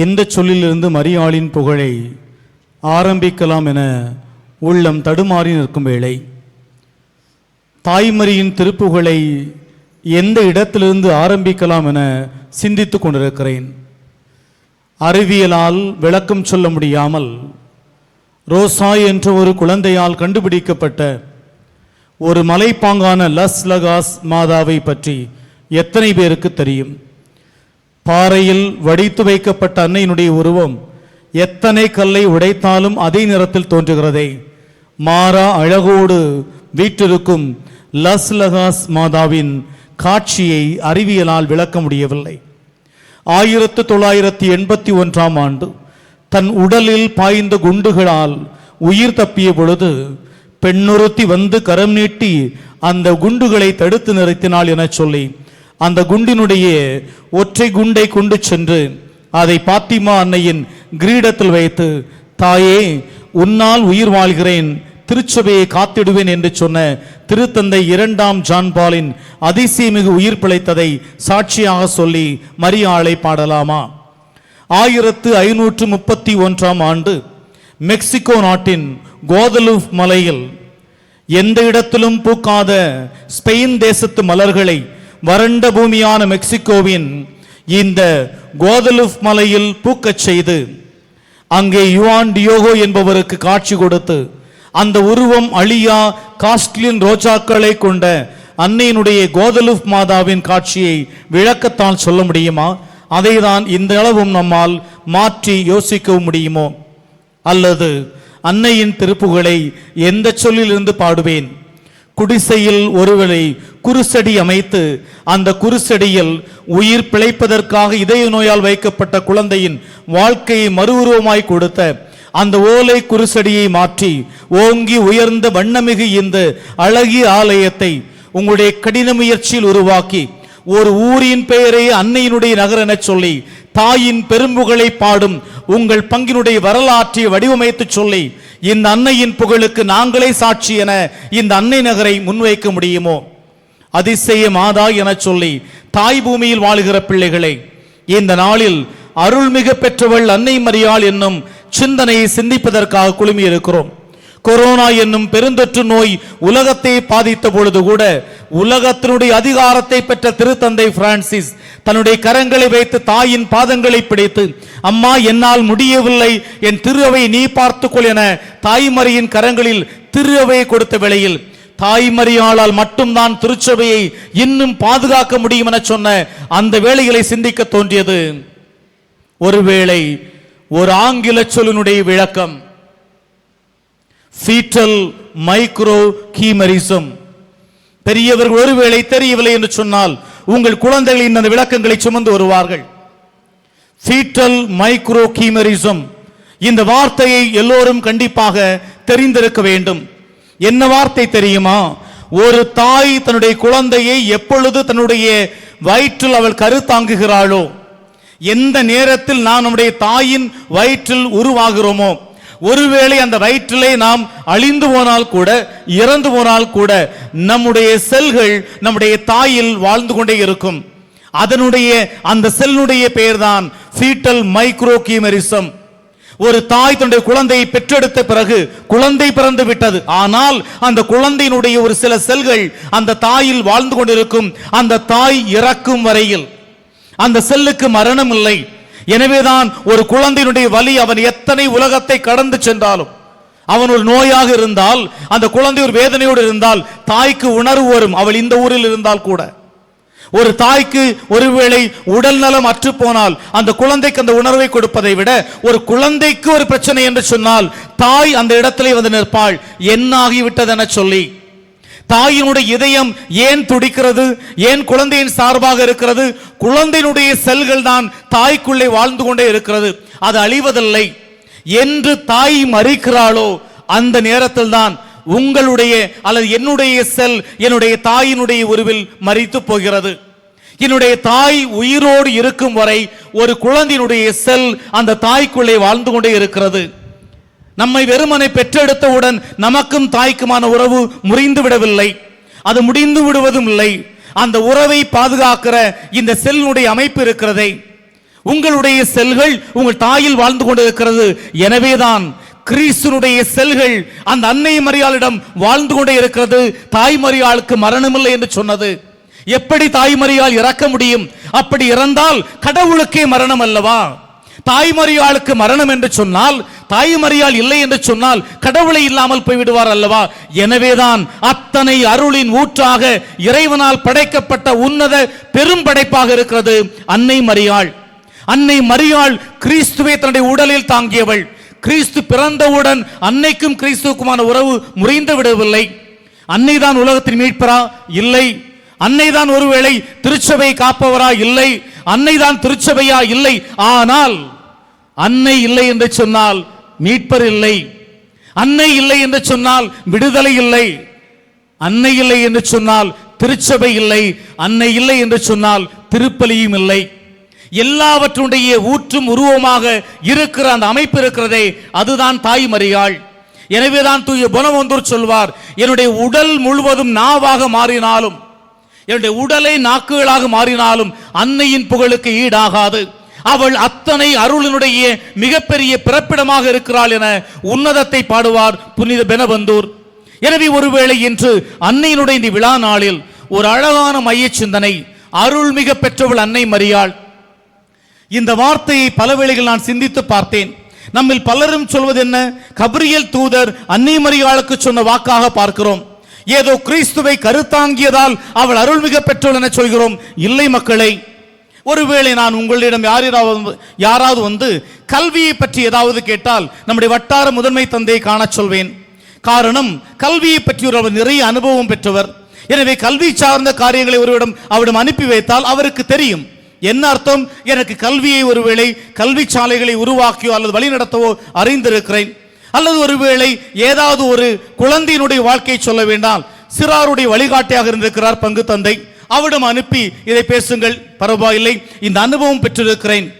எந்த சொல்லிலிருந்து மரியாளின் புகழை ஆரம்பிக்கலாம் என உள்ளம் தடுமாறி நிற்கும் வேளை. தாய்மரியின் திருப்புகழை எந்த இடத்திலிருந்து ஆரம்பிக்கலாம் என சிந்தித்துக் கொண்டிருக்கிறேன். அறிவியலால் விளக்கம் சொல்ல முடியாமல் ரோசா என்ற ஒரு குழந்தையால் கண்டுபிடிக்கப்பட்ட ஒரு மலைப்பாங்கான லஸ் லகாஸ் மாதாவை பற்றி எத்தனை பேருக்கு தெரியும்? பாறையில் வடித்து வைக்கப்பட்ட அன்னையினுடைய உருவம் எத்தனை கல்லை உடைத்தாலும் அதே நிறத்தில் தோன்றுகிறதே. மாறா அழகோடு வீற்றிருக்கும் லஸ் லகாஸ் மாதாவின் காட்சியை அறிவியலால் விளக்க முடியவில்லை. ஆயிரத்து தொள்ளாயிரத்தி எண்பத்தி ஒன்றாம் ஆண்டு தன் உடலில் பாய்ந்த குண்டுகளால் உயிர் தப்பிய பொழுது பெண்ணொருத்தி வந்து கரம் நீட்டி அந்த குண்டுகளை தடுத்து நிறுத்தினாள் என சொல்லி அந்த குண்டினுடைய ஒற்றை குண்டை கொண்டு சென்று அதை பாத்திமா அன்னையின் கிரீடத்தில் வைத்து தாயே உன்னால் உயிர் வாழ்கிறேன் திருச்சபையை காத்திடுவேன் என்று சொன்ன திருத்தந்தை இரண்டாம் ஜான்பாலின் அதிசயமிகு உயிர் பிழைத்ததை சாட்சியாக சொல்லி மரியாளை பாடலாமா? ஆயிரத்து ஐநூற்று முப்பத்தி ஒன்றாம் ஆண்டு மெக்சிகோ நாட்டின் கோதலுஃப் மலையில் எந்த இடத்திலும் பூக்காத ஸ்பெயின் தேசத்து மலர்களை வறண்ட பூமியான மெக்சிகோவின் இந்த கோதலுஃப் மலையில் பூக்கச் செய்து அங்கே யுவான் டியோகோ என்பவருக்கு காட்சி கொடுத்து அந்த உருவம் அழியா காஸ்ட்லின் ரோஜாக்களை கொண்ட அன்னையினுடைய கோதலுஃப் மாதாவின் காட்சியை விளக்கத்தான் சொல்ல முடியுமா? அதை தான் இந்த அளவும் நம்மால் மாற்றி யோசிக்கவும் முடியுமோ? அல்லது அன்னையின் திருப்புகளை எந்த சொல்லிலிருந்து பாடுவேன்? குடிசையில் ஒருவரை குருசடி அமைத்து அந்த குருசடியில் உயிர் பிழைப்பதற்காக இதய நோயால் வைக்கப்பட்ட குழந்தையின் வாழ்க்கையை மறு உருவமாய் கொடுத்த அந்த ஓலை குருசடியை மாற்றி ஓங்கி உயர்ந்த வண்ணமிகு இந்த அழகிய ஆலயத்தை உங்களுடைய கடின முயற்சியில் உருவாக்கி ஒரு ஊரின் பெயரை அன்னையினுடைய நகர் என சொல்லி தாயின் பெரும்புகளை பாடும் உங்கள் பங்கினுடைய வரலாற்றை வடிவமைத்து சொல்லி இந்த அன்னையின் புகழுக்கு நாங்களே சாட்சி என இந்த அன்னை நகரை முன்வைக்க முடியுமோ? அதிசய மாதா என சொல்லி தாய் பூமியில் வாழுகிற பிள்ளைகளை இந்த நாளில் அருள்மிகு பெற்றவள் அன்னை மரியாள் என்னும் சிந்தனையை சிந்திப்பதற்காக குழுமி இருக்கிறோம் கொரோனா என்னும் பெருந்தொற்று நோய் உலகத்தை பாதித்த பொழுது கூட உலகத்தினுடைய அதிகாரத்தை பெற்ற திருத்தந்தை பிரான்சிஸ் தன்னுடைய கரங்களை வைத்து தாயின் பாதங்களை பிடித்து அம்மா என்னால் முடியவில்லை. என் திருவை நீ பார்த்துக்கொள் என தாய்மரியின் கரங்களில் திருவை கொடுத்த வேளையில் தாய்மறியாளால் மட்டும்தான் திருச்சபையை இன்னும் பாதுகாக்க முடியும் என சொன்ன அந்த வேலைகளை சிந்திக்க தோன்றியது. ஒருவேளை ஒரு ஆங்கில சொல்லினுடைய விளக்கம் ஃபீட்டல் மைக்ரோ கீமரிசம் பெரியவர்கள் ஒருவேளை தெரியவில்லை என்று சொன்னால் உங்கள் குழந்தைகளின் அந்த விளக்கங்களை சுமந்து வருவார்கள். ஃபீட்டல் மைக்ரோ கீமரிசம் இந்த வார்த்தையை எல்லோரும் கண்டிப்பாக தெரிந்திருக்க வேண்டும். என்ன வார்த்தை தெரியுமா? ஒரு தாய் தன்னுடைய குழந்தையை எப்பொழுது தன்னுடைய வயிற்றில் அவள் கருத்தாங்குகிறாளோ எந்த நேரத்தில் நான் நம்முடைய தாயின் வயிற்றில் உருவாகிறோமோ ஒருவேளை அந்த வயிற்றிலே நாம் அழிந்து போனால் கூட இறந்து போனால் கூட நம்முடைய செல்கள் நம்முடைய தாயில் வாழ்ந்து கொண்டே இருக்கும். அதனுடைய அந்த செல்லுடைய பெயர்தான் ஃபீட்டல் மைக்ரோகீமரிசம் ஒரு தாய் தன்னுடைய குழந்தையை பெற்றெடுத்த பிறகு குழந்தை பிறந்து விட்டது. ஆனால் அந்த குழந்தையினுடைய ஒரு சில செல்கள் அந்த தாயில் வாழ்ந்து கொண்டிருக்கும் அந்த தாய் இறக்கும் வரையில். அந்த செல்லுக்கு மரணம் இல்லை எனவேதான் ஒரு குழந்தையினுடைய வலி அவன் எத்தனை உலகத்தை கடந்து சென்றாலும். அவன் ஒரு நோயாக இருந்தால் அந்த குழந்தை ஒரு வேதனையோடு இருந்தால் தாய்க்கு உணர்வு வரும். அவள் இந்த ஊரில் இருந்தால் கூட. ஒரு தாய்க்கு ஒருவேளை உடல் நலம் அற்று போனால் அந்த குழந்தைக்கு அந்த உணர்வை கொடுப்பதை விட ஒரு குழந்தைக்கு ஒரு பிரச்சனை என்று சொன்னால் தாய் அந்த இடத்திலே வந்து நிற்பாள். என்ன ஆகிவிட்டது என சொல்லி. தாயினுடைய இதயம் ஏன் துடிக்கிறது? ஏன் குழந்தையின் சார்பாக இருக்கிறது? குழந்தையினுடைய செல்கள் தான் தாய்க்குள்ளே வாழ்ந்து கொண்டே இருக்கிறது. அது அழிவதில்லை. என்று தாய் மறிக்கிறாளோ அந்த நேரத்தில் தான் உங்களுடைய அல்லது என்னுடைய செல் என்னுடைய தாயினுடைய உருவில் மறித்து போகிறது. என்னுடைய தாய் உயிரோடு இருக்கும் வரை ஒரு குழந்தையினுடைய செல் அந்த தாய்க்குள்ளே வாழ்ந்து கொண்டே இருக்கிறது. நம்மை வெறுமனை பெற்றெடுத்தவுடன் நமக்கும் தாய்க்குமான உறவு முறிந்து விடவில்லை. அது முடிந்து விடுவதும் இல்லை. அந்த உறவை பாதுகாக்கிற இந்த செல்லுடைய அமைப்பு இருக்கிறதே. உங்களுடைய செல்கள் உங்கள் தாயில் வாழ்ந்து கொண்டிருக்கிறது. எனவேதான் கிறிஸ்துனுடைய செல்கள் அந்த அன்னை மரியாளிடம் வாழ்ந்து கொண்டே இருக்கிறது. தாய் மரியாளுக்கு மரணமில்லை என்று சொன்னது. எப்படி தாய் மரியாள் இறக்க முடியும்? அப்படி இறந்தால் கடவுளுக்கே மரணம் அல்லவா? தாய்மறியாளுக்கு மரணம் என்று சொன்னால் தாய்மறியால் இல்லை என்று சொன்னால் கடவுளை இல்லாமல் போய்விடுவார் அல்லவா? எனவேதான் அத்தனை அருளின் ஊற்றாக இறைவனால் படைக்கப்பட்ட உன்னத பெரும் படைப்பாக இருக்கிறது அன்னை மரியாள். அன்னை மரியாள் கிறிஸ்துவை தன்னுடைய உடலில் தாங்கியவள். கிறிஸ்து பிறந்தவுடன் அன்னைக்கும் கிறிஸ்துவுக்குமான உறவு முறிந்து விடவில்லை. அன்னைதான் உலகத்தின் மீட்பரா? இல்லை. அன்னைதான் ஒருவேளை திருச்சபை காப்பவரா இல்லை அன்னைதான் திருச்சபையா இல்லை. ஆனால் அன்னை இல்லை என்று சொன்னால் மீட்பர் இல்லை. அன்னை இல்லை என்று சொன்னால் விடுதலை இல்லை. அன்னை இல்லை என்று சொன்னால் திருச்சபை இல்லை. அன்னை இல்லை என்று சொன்னால் திருப்பலியும் இல்லை. எல்லாவற்றுடைய ஊற்றும் உருவமாக இருக்கிற அந்த அமைப்பு இருக்கிறதே அதுதான் தாய் மறியாள் எனவேதான் தூய புனவந்தூர் சொல்வார் என்னுடைய உடல் முழுவதும் நாவாக மாறினாலும் என்னுடைய உடலை நாக்குகளாக மாறினாலும் அன்னையின் புகழுக்கு ஈடாகாது. அவள் அத்தனை அருளினுடைய மிகப்பெரிய பிறப்பிடமாக இருக்கிறாள் என உன்னதத்தை பாடுவார் புனித பெனவந்தூர் எனவே ஒருவேளை இன்று அன்னையினுடைய இந்த விழா நாளில் ஒரு அழகான மைய சிந்தனை அருள்மிக பெற்றவள் அன்னை மரியாள். இந்த வார்த்தையை பல வேளைகள் நான் சிந்தித்து பார்த்தேன். நம்மில் பலரும் சொல்வது என்ன கபிரியல் தூதர் அன்னை மரியாளுக்கு சொன்ன வாக்காக பார்க்கிறோம். ஏதோ கிறிஸ்துவை கருத்தாங்கியதால் அவள் அருள்மிக பெற்றோள் என சொல்கிறோம். இல்லை மக்களை ஒருவேளை நான் உங்களிடம் யாராவது யாராவது வந்து கல்வியை பற்றி ஏதாவது கேட்டால் நம்முடைய வட்டார முதன்மை தந்தையை காணச் சொல்வேன். காரணம் கல்வியை பற்றி ஒரு நிறைய அனுபவம் பெற்றவர். எனவே கல்வி சார்ந்த காரியங்களை ஒருவரிடம் அவரிடம் அனுப்பி வைத்தால் அவருக்கு தெரியும். என்ன அர்த்தம்? எனக்கு கல்வியை ஒருவேளை கல்வி சாலைகளை உருவாக்கியோ அல்லது வழிநடத்தவோ அறிந்திருக்கிறேன். அல்லது ஒருவேளை ஏதாவது ஒரு குழந்தையினுடைய வாழ்க்கையை சொல்ல வேண்டாம். சிறாருடைய வழிகாட்டியாக இருந்திருக்கிறார் பங்கு தந்தை. அவரிடம் அனுப்பி இதை பேசுங்கள். பரவாயில்லை இந்த அனுபவம் பெற்றிருக்கிறேன்.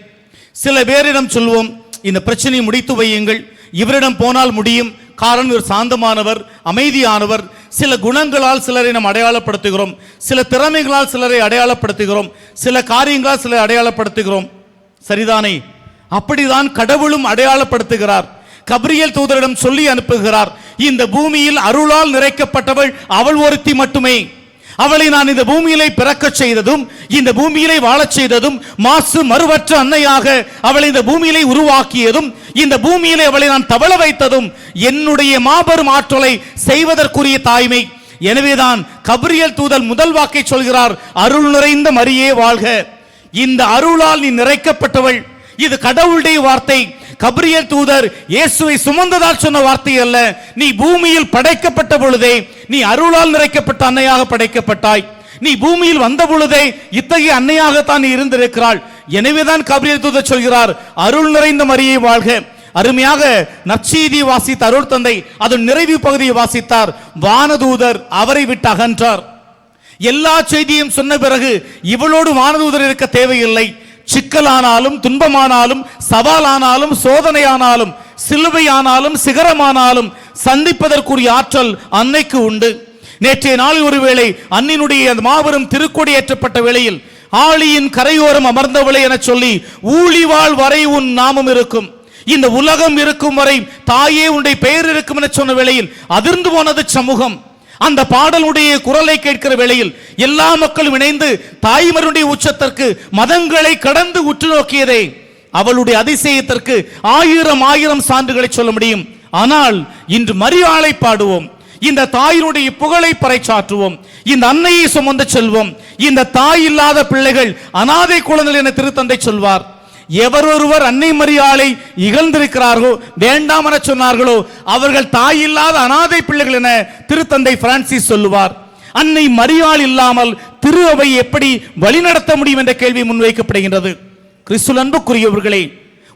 சில பேரிடம் சொல்வோம் இந்த பிரச்சனையை முடித்து வையுங்கள். இவரிடம் போனால் முடியும். காரணம் இவர் சாந்தமானவர் அமைதியானவர். சில குணங்களால் சிலரை நாம் அடையாளப்படுத்துகிறோம். சில திறமைகளால் சிலரை அடையாளப்படுத்துகிறோம். சில காரியங்களால் சிலரை அடையாளப்படுத்துகிறோம். சரிதானே? அப்படிதான் கடவுளும் அடையாளப்படுத்துகிறார். கபிரியல் தூதரிடம் சொல்லி அனுப்புகிறார் இந்த பூமியில் அருளால் நிறைக்கப்பட்டவள் அவள் ஒருத்தி மட்டுமே. அவளை நான் இந்த பூமியிலே பிறக்கச் செய்ததும் இந்த பூமியிலே வாழச் செய்ததும் மாசு மறுவற்ற அன்னையாக அவளை இந்த பூமியிலே உருவாக்கியதும் இந்த பூமியிலே அவளை நான் தவள வைத்ததும் என்னுடைய மாபெரும் ஆற்றலை செய்வதற்குரிய தாய்மை. எனவேதான் கபிரியல் தூதல் முதல் வாக்கை சொல்கிறார் அருள் நிறைந்த மரியே வாழ்க. இந்த அருளால் நீ நிறைக்கப்பட்டவள். இது கடவுளுடைய வார்த்தை. கபிரியல் தூதர் இயேசுவை சுமந்ததால் சொன்ன வார்த்தை அல்ல. நீ பூமியில் படைக்கப்பட்ட பொழுதே நீ அருளால் நிறைக்கப்பட்ட அன்னையாக படைக்கப்பட்டாய். நீ பூமியில் வந்த பொழுதே இத்தகைய அன்னையாகத்தான் நீ இருந்திருக்கிறாள். எனவேதான் கபிரியல் தூதர் சொல்கிறார் அருள் நிறைந்த மரியை வாழ்க. அருமையாக நற்செய்தி வாசித்த அருள் தந்தை அதன் நிறைவு பகுதியை வாசித்தார். வானதூதர் அவரை விட்டு அகன்றார். எல்லா செய்தியும் சொன்ன பிறகு இவளோடு வானதூதர் இருக்க தேவையில்லை. சிக்கலானாலும் துன்பமானாலும் சவாலானாலும் சோதனையானாலும் சிலுவையானாலும் சிகரமானாலும் சந்திப்பதற்குரிய ஆற்றல் அன்னைக்கு உண்டு. நேற்றைய நாளில் ஒருவேளை அன்னினுடைய அந்த மாபெரும் திருக்கொடி ஏற்றப்பட்ட வேளையில் ஆழியின் கரையோரம் அமர்ந்தவளை என சொல்லி ஊழிவாள் வரை உன் நாமம் இருக்கும். இந்த உலகம் இருக்கும் வரை தாயே உன்னுடைய பெயர் இருக்கும் என சொன்ன வேளையில் அதிர்ந்து போனது சமூகம். அந்த பாடலுடைய குரலை கேட்கிற வேளையில் எல்லா மக்களும் இணைந்து தாய்மருடைய உச்சத்திற்கு மதங்களை கடந்து உற்று நோக்கியதே அவளுடைய அதிசயத்திற்கு ஆயிரம் ஆயிரம் சான்றுகளை சொல்ல முடியும். ஆனால் இன்று மரியாளை பாடுவோம். இந்த தாயினுடைய புகழை பறைச்சாற்றுவோம் இந்த அன்னையை சுமந்து செல்வோம். இந்த தாய் இல்லாத பிள்ளைகள் அனாதை குழந்தைகள் என திருத்தந்தை சொல்வார். எவரொருவர் அன்னை மரியாளை இகழ்ந்திருக்கிறார்களோ வேண்டாம் என சொன்னார்களோ அவர்கள் தாய் இல்லாத அனாதை பிள்ளைகள் என திருத்தந்தை பிரான்சிஸ் சொல்லுவார். அன்னை மரியாள் இல்லாமல் திரு அவை எப்படி வழிநடத்த முடியும் என்ற கேள்வி முன்வைக்கப்படுகின்றது. கிறிஸ்து அன்புக்குரியவர்களே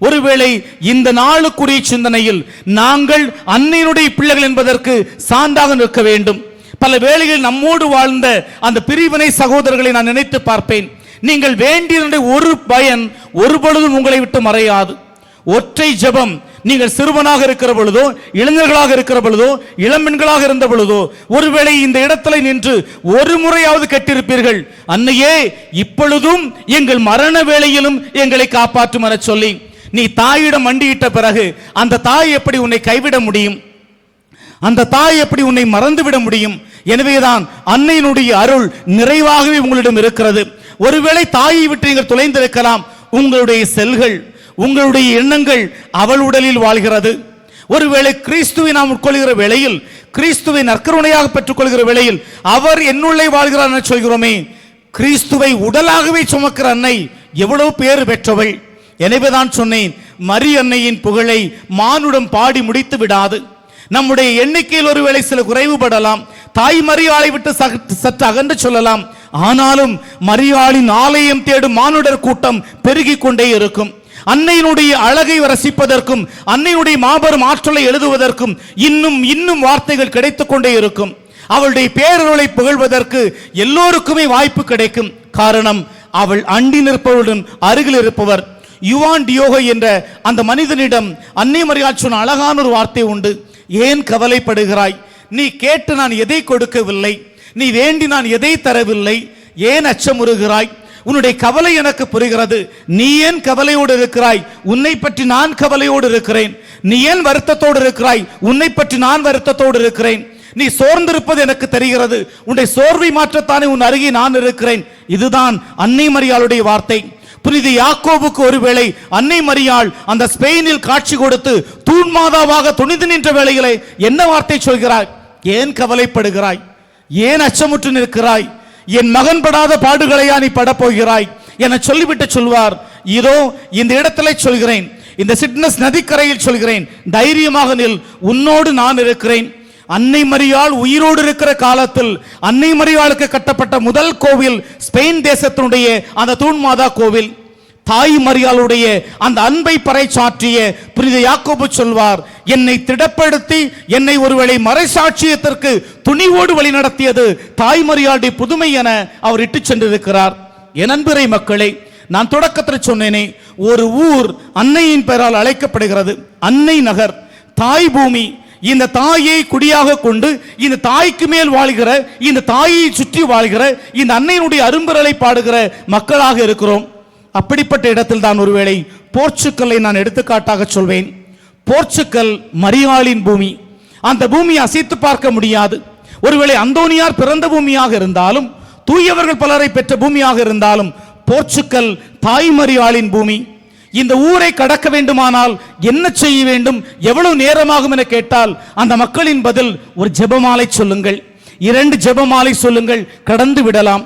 ஒருவேளை இந்த நாளுக்குரிய சிந்தனையில் நாங்கள் அன்னையினுடைய பிள்ளைகள் என்பதற்கு சான்றாக நிற்க வேண்டும். பல வேளைகளில் நம்மோடு வாழ்ந்த அந்த பிரிவினை சகோதரர்களை நான் நினைத்து பார்ப்பேன். நீங்கள் வேண்டிய ஒரு பயன் ஒரு பொழுதும் உங்களை விட்டு மறையாது. ஒற்றை ஜெபம் நீங்கள் சிறுவனாக இருக்கிற பொழுதோ இளைஞர்களாக இருக்கிற பொழுதோ இளம்பெண்களாக இருந்த பொழுதோ ஒருவேளை இந்த இடத்துல நின்று ஒரு முறையாவது கட்டிருப்பீர்கள். அன்னையே இப்பொழுதும் எங்கள் மரண வேளையிலும் எங்களை காப்பாற்றும் என சொல்லி நீ தாயிடம் மண்டியிட்ட பிறகு அந்த தாய் எப்படி உன்னை கைவிட முடியும்? அந்த தாய் எப்படி உன்னை மறந்துவிட முடியும்? எனவேதான் அன்னையினுடைய அருள் நிறைவாகவே உங்களிடம் இருக்கிறது. ஒருவேளை தாயை விட்டு நீங்கள் தொலைந்திருக்கலாம் உங்களுடைய செல்கள் உங்களுடைய எண்ணங்கள் அவள் உடலில் வாழ்கிறது. ஒருவேளை கிறிஸ்துவை நாம் உட்கொள்கிற வேளையில் கிறிஸ்துவை நற்கருணையாக பெற்றுக்கொள்கிற வேளையில் அவர் என்னுள்ளே வாழ்கிறார் என சொல்கிறோமே. கிறிஸ்துவை உடலாகவே சுமக்கிற அன்னை எவ்வளவு பேறு பெற்றவள். எனவேதான் சொன்னேன் மரி அன்னையின் புகழை மானுடம் பாடி முடித்து விடாது. நம்முடைய எண்ணிக்கையில் ஒருவேளை சில குறைவுபடலாம். தாய் மரியாளை விட்டு சற்று- சற்று அகன்று சொல்லலாம். ஆனாலும் மரியாளின் ஆலயம் தேடும் மானுடர் கூட்டம் பெருகிக் கொண்டே இருக்கும். அன்னையினுடைய அழகை ரசிப்பதற்கும் அன்னையுடைய மாபெரும் ஆற்றலை எழுதுவதற்கும் இன்னும் இன்னும் வார்த்தைகள் கிடைத்துக் கொண்டே இருக்கும். அவளுடைய பேரருளை புகழ்வதற்கு எல்லோருக்குமே வாய்ப்பு கிடைக்கும். காரணம் அவள் அண்டி நிற்பவளுடன் அருகில் இருப்பவர். யுவான் டியோகோ என்ற அந்த மனிதனிடம் அன்னை மரியாள் சொன்ன அழகான ஒரு வார்த்தை உண்டு. ஏன் கவலைப்படுகிறாய்? நீ கேட்டு நான் எதை கொடுக்கவில்லை? நீ வேண்டி நான் எதை தரவில்லை? ஏன் அச்சமுறுகிறாய்? உன்னுடைய கவலை எனக்கு புரிகிறது. நீ ஏன் கவலையோடு இருக்கிறாய்? உன்னை பற்றி நான் கவலையோடு இருக்கிறேன். நீ ஏன் வருத்தத்தோடு இருக்கிறாய்? உன்னை பற்றி நான் வருத்தத்தோடு இருக்கிறேன். நீ சோர்ந்திருப்பது எனக்கு தெரிகிறது. உன்னை சோர்வை மாற்றத்தானே உன் அருகே நான் இருக்கிறேன். இதுதான் அன்னை மரியாளுடைய வார்த்தை. புனித யாக்கோவுக்கு ஒருவேளை அன்னை மரியாள் அந்த ஸ்பெயினில் காட்சி கொடுத்து தூண் மாதாவாக துணிந்து நின்ற வேளையிலே என்ன வார்த்தை சொல்கிறாய்? ஏன் கவலைப்படுகிறாய்? ஏன் அச்சமுற்று நிற்கிறாய்? என் மகன் படாத பாடுகளையா நீ படப் போகிறாய் என சொல்லிவிட்டு சொல்வார். இதோ இந்த இடத்துல சொல்கிறேன். இந்த சிட்னஸ் நதிக்கரையில் சொல்கிறேன். தைரியமாக நில். உன்னோடு நான் இருக்கிறேன். அன்னை மரியாள் உயிரோடு இருக்கிற காலத்தில் அன்னை மரியாளுக்கு கட்டப்பட்ட முதல் கோவில் ஸ்பெயின் தேசத்தினுடைய அந்த தூண் மாதா கோவில். தாய் மரியாளுடைய அந்த அன்பை பறைச்சாற்றிய புனித யாக்கோபு சொல்வார் என்னை திடப்படுத்தி என்னை ஒருவேளை மறைசாட்சியத்திற்கு துணிவோடு வழி நடத்தியது தாய் மரியாளுடைய புதுமை என அவர் இட்டுச் சென்றிருக்கிறார். என் அன்புரை மக்களை நான் தொடக்கத்தில் சொன்னேனே ஒரு ஊர் அன்னையின் பெயரால் அழைக்கப்படுகிறது அன்னை நகர். தாய் பூமி இந்த தாயை குடியாக கொண்டு இந்த தாய்க்கு மேல் வாழ்கிற இந்த தாயை சுற்றி வாழ்கிற இந்த அன்னையினுடைய அரும்பரலை பாடுகிற மக்களாக இருக்கிறோம். அப்படிப்பட்ட இடத்தில் தான் ஒருவேளை போர்ச்சுக்கல்லை நான் எடுத்துக்காட்டாக சொல்வேன். போர்ச்சுக்கல் மரியாளின் பூமி. அந்த பூமியை அசைத்து பார்க்க முடியாது. ஒருவேளை அந்தோனியார் பிறந்த பூமியாக இருந்தாலும் தூயவர்கள் பலரை பெற்ற பூமியாக இருந்தாலும் போர்ச்சுக்கல் தாய்மரியாளின் பூமி. இந்த ஊரை கடக்க வேண்டுமானால் என்ன செய்ய வேண்டும் எவ்வளவு நேரமாகும் என கேட்டால் அந்த மக்களின் பதில் ஒரு ஜெபமாலை சொல்லுங்கள். இரண்டு ஜெபமாலை சொல்லுங்கள் கடந்து விடலாம்.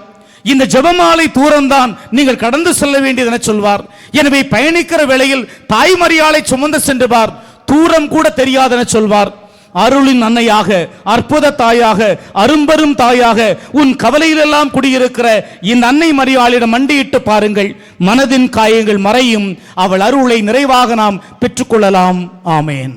இந்த ஜெபமாலை தூரம்தான் நீங்கள் கடந்து செல்ல வேண்டியது என சொல்வார். எனவே பயணிக்கிற வேளையில் தாய்மரியாளை சுமந்து சென்றுவார் தூரம் கூட தெரியாதென சொல்வார். அருளின் அன்னையாக அற்புத தாயாக அரும்பெரும் தாயாக உன் கவலையிலெல்லாம் குடியிருக்கிற இந்த அன்னை மரியாளிடம் மண்டியிட்டு பாருங்கள். மனதின் காயங்கள் மறையும். அவள் அருளை நிறைவாக நாம் பெற்றுக்கொள்ளலாம். ஆமேன்.